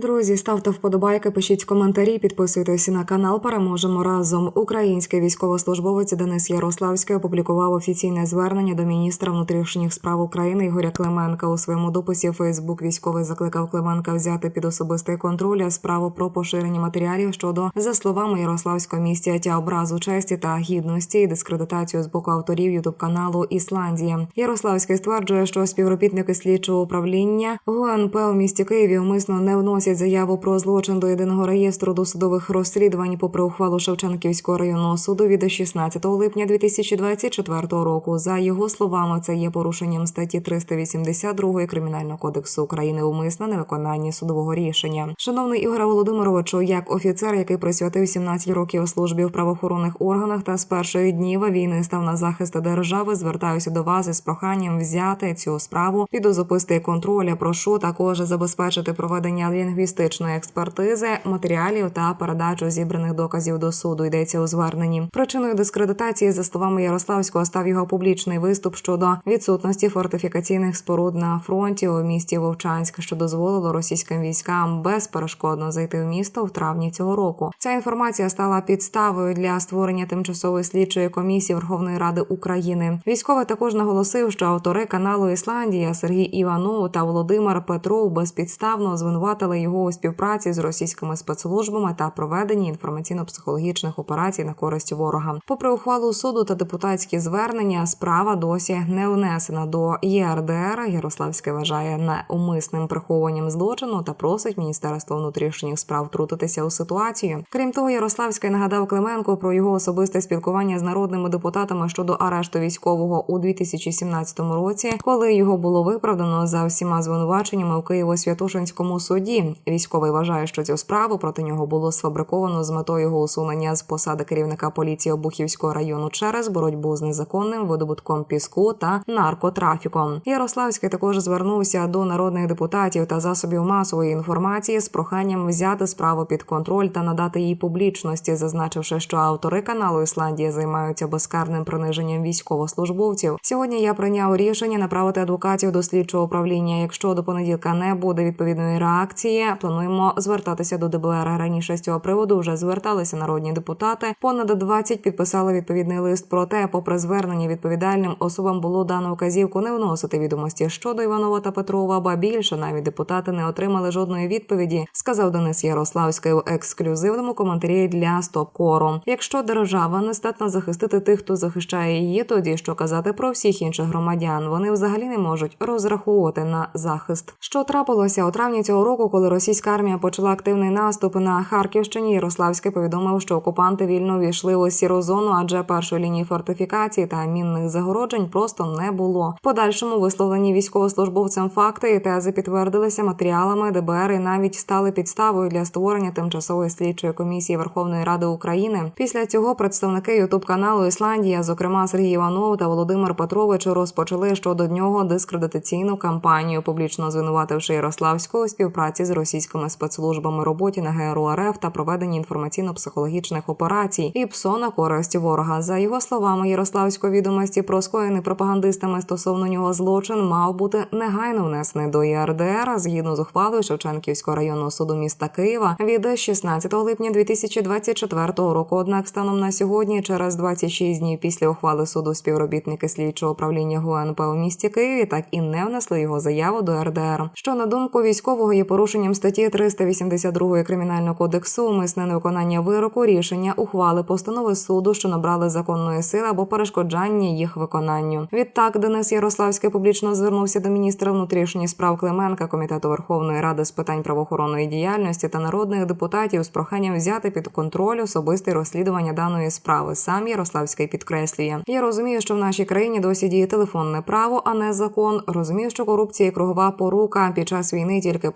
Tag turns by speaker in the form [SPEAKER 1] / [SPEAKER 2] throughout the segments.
[SPEAKER 1] Друзі, ставте вподобайки, пишіть коментарі, підписуйтесь на канал. Переможемо разом. Український військовослужбовець Денис Ярославський опублікував офіційне звернення до міністра внутрішніх справ України Ігоря Клименка. У своєму дописі Фейсбук військовий закликав Клименка взяти під особистий контроль справу про поширення матеріалів щодо, за словами Ярославського містяття образу честі та гідності і дискредитацію з боку авторів ютуб каналу Ісландія. Ярославський стверджує, що співробітники слідчого управління ГУНП у місті Києві умисно не вносять заяву про злочин до єдиного реєстру досудових розслідувань попри ухвалу Шевченківського районного суду від 16 липня 2024 року. За його словами, це є порушенням статті 382 кримінального кодексу України умисне невиконання судового рішення. Шановний Ігоре Володимировичу, як офіцер, який присвятив 17 років службі в правоохоронних органах та з перших днів війни став на захист держави, звертаюся до вас із проханням взяти цю справу під особистий контроль. Прошу також забезпечити проведення лінгвістичної експертизи матеріалів та передачу зібраних доказів до суду. Йдеться у зверненні. Причиною дискредитації, за словами Ярославського, став його публічний виступ щодо відсутності фортифікаційних споруд на фронті у місті Вовчанськ, що дозволило російським військам безперешкодно зайти в місто в травні цього року. Ця інформація стала підставою для створення тимчасової слідчої комісії Верховної Ради України. Військовий також наголосив, що автори каналу Ісландія Сергій Іванов та Володимир Петров безпідставно звинуватили його у співпраці з російськими спецслужбами та проведенні інформаційно-психологічних операцій на користь ворога. Попри ухвалу суду та депутатські звернення, справа досі не внесена до ЄРДР. Ярославський вважає неумисним прихованням злочину та просить Міністерство внутрішніх справ втрутитися у ситуацію. Крім того, Ярославський нагадав Клименко про його особисте спілкування з народними депутатами щодо арешту військового у 2017 році, коли його було виправдано за всіма звинуваченнями у Києво-Святошинському суді. Військовий вважає, що цю справу проти нього було сфабриковано з метою його усунення з посади керівника поліції Обухівського району через боротьбу з незаконним видобутком піску та наркотрафіком. Ярославський також звернувся до народних депутатів та засобів масової інформації з проханням взяти справу під контроль та надати їй публічності, зазначивши, що автори каналу Ісландія займаються безкарним приниженням військовослужбовців. Сьогодні я прийняв рішення направити адвокатів до слідчого управління. Якщо до понеділка не буде відповідної реакції, плануємо звертатися до ДБР. Раніше з цього приводу вже зверталися народні депутати. Понад 20 підписали відповідний лист. Проте, попри звернення відповідальним особам було дано вказівку не вносити відомості щодо Іванова та Петрова, ба більше навіть депутати не отримали жодної відповіді. Сказав Денис Ярославський у ексклюзивному коментарі для Стопкору. Якщо держава не здатна захистити тих, хто захищає її, тоді що казати про всіх інших громадян, вони взагалі не можуть розраховувати на захист. Що трапилося у травні цього року, коли російська армія почала активний наступ на Харківщині, Ярославський повідомив, що окупанти вільно увійшли у сіру зону, адже першої лінії фортифікації та мінних загороджень просто не було. В подальшому висловлені військовослужбовцям факти і тези підтвердилися матеріалами ДБР і навіть стали підставою для створення тимчасової слідчої комісії Верховної Ради України. Після цього представники Ютуб каналу Ісландія, зокрема Сергій Іванов та Володимир Петрович, розпочали щодо нього дискредитаційну кампанію, публічно звинувативши Ярославського у співпраці з російськими спецслужбами роботі на ГРУ РФ та проведенні інформаційно-психологічних операцій і ПСО на користь ворога. За його словами, Ярославської відомості про скоєний пропагандистами стосовно нього злочин мав бути негайно внесений до ЄРДР згідно з ухвалою Шевченківського районного суду міста Києва від 16 липня 2024 року. Однак, станом на сьогодні, через 26 днів після ухвали суду, співробітники слідчого управління ГУНП у місті Києві так і не внесли його заяву до РДР. Що на думку військового є порушенням статті 382 кримінального кодексу умисне невиконання вироку, рішення ухвали постанови суду, що набрали законної сили або перешкоджання їх виконанню. Відтак Денис Ярославський публічно звернувся до міністра внутрішніх справ Клименка, комітету Верховної Ради з питань правоохоронної діяльності та народних депутатів з проханням взяти під контроль особисте розслідування даної справи. Сам Ярославський підкреслює. Я розумію, що в нашій країні досі діє телефонне право, а не закон. Розумію, що корупція і кругова порука під час війни тільки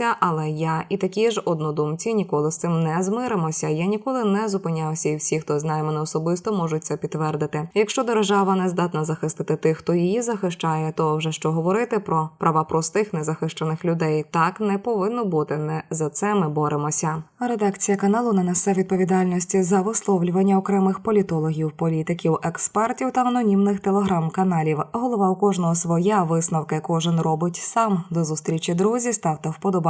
[SPEAKER 1] посилилася, але я і такі ж однодумці ніколи з цим не змиримося. Я ніколи не зупинявся, і всі, хто знає мене особисто, можуть це підтвердити. Якщо держава не здатна захистити тих, хто її захищає, то вже що говорити про права простих незахищених людей. Так не повинно бути. Не за це ми боремося. Редакція каналу не несе відповідальності за висловлювання окремих політологів, політиків, експертів та анонімних телеграм-каналів. Голова у кожного своя висновки кожен робить сам. До зустрічі, друзі. Ставте вподобайки.